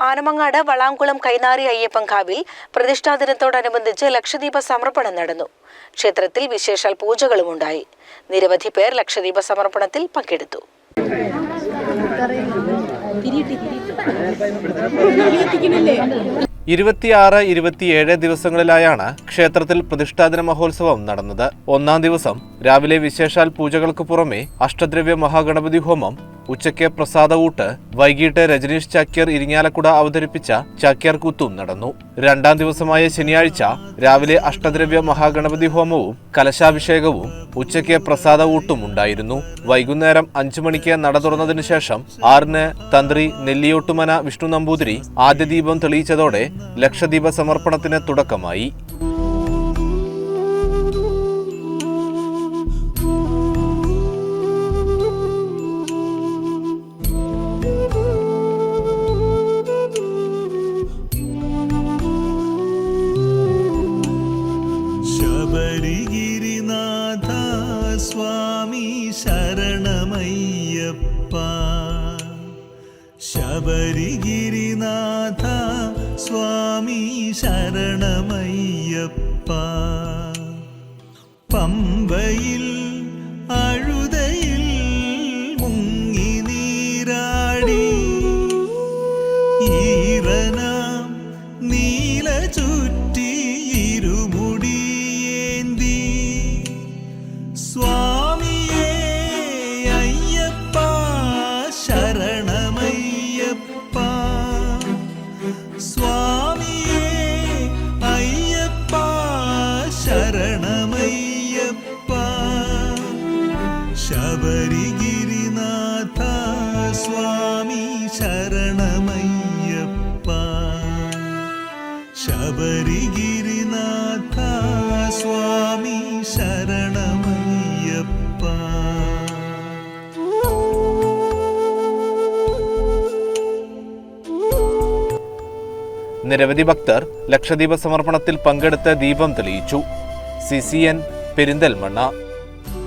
ആനമങ്ങാട് വളാംകുളം കൈനാറി അയ്യപ്പൻകാവിൽ പ്രതിഷ്ഠാ ദിനത്തോടനുബന്ധിച്ച് ലക്ഷദീപ സമർപ്പണം നടന്നു. ക്ഷേത്രത്തിൽ വിശേഷാൽ പൂജകളും ഉണ്ടായി. നിരവധി പേർ ലക്ഷദീപ സമർപ്പണത്തിൽ പങ്കെടുത്തു. ഇരുപത്തിയാറ് ഇരുപത്തിയേഴ് ദിവസങ്ങളിലായാണ് ക്ഷേത്രത്തിൽ പ്രതിഷ്ഠാദിന മഹോത്സവം നടന്നത്. ഒന്നാം ദിവസം രാവിലെ വിശേഷാൽ പൂജകൾക്ക് പുറമെ അഷ്ടദ്രവ്യ മഹാഗണപതി ഹോമം ഉച്ചയ്ക്ക് പ്രസാദകൂട്ട് വൈകിട്ട് രജനീഷ് ചാക്യർ ഇരിങ്ങാലക്കുട അവതരിപ്പിച്ച ചാക്യാർ കൂത്തും നടന്നു. രണ്ടാം ദിവസമായ ശനിയാഴ്ച രാവിലെ അഷ്ടദ്രവ്യ മഹാഗണപതി ഹോമവും കലശാഭിഷേകവും ഉച്ചയ്ക്ക് പ്രസാദ ഊട്ടും ഉണ്ടായിരുന്നു. വൈകുന്നേരം അഞ്ചു മണിക്ക് നട തുറന്നതിനു ശേഷം ആറിന് തന്ത്രി നെല്ലിയോട്ടുമന വിഷ്ണു നമ്പൂതിരി ആദ്യ ദീപം തെളിയിച്ചതോടെ ലക്ഷദീപ സമർപ്പണത്തിന് തുടക്കമായി. ശബരിഗിരിനാഥ സ്വാമി ശരണമയ്യപ്പ. ശബരിഗിരിനാഥ സ്വാമി ശരണമയ്യപ്പ. പമ്പയിൽ അഴുതയിൽ മുങ്ങി നീരാടി. ഈറനാം സ്വാമി ശരണമയ്യപ്പ. ശബരിഗിരിനാഥ സ്വാമി ശരണമയ്യപ്പ. നിരവധി ഭക്തർ ലക്ഷദ്വീപ സമർപ്പണത്തിൽ പങ്കെടുത്ത് ദീപം തെളിയിച്ചു. C C N Perinthalmanna.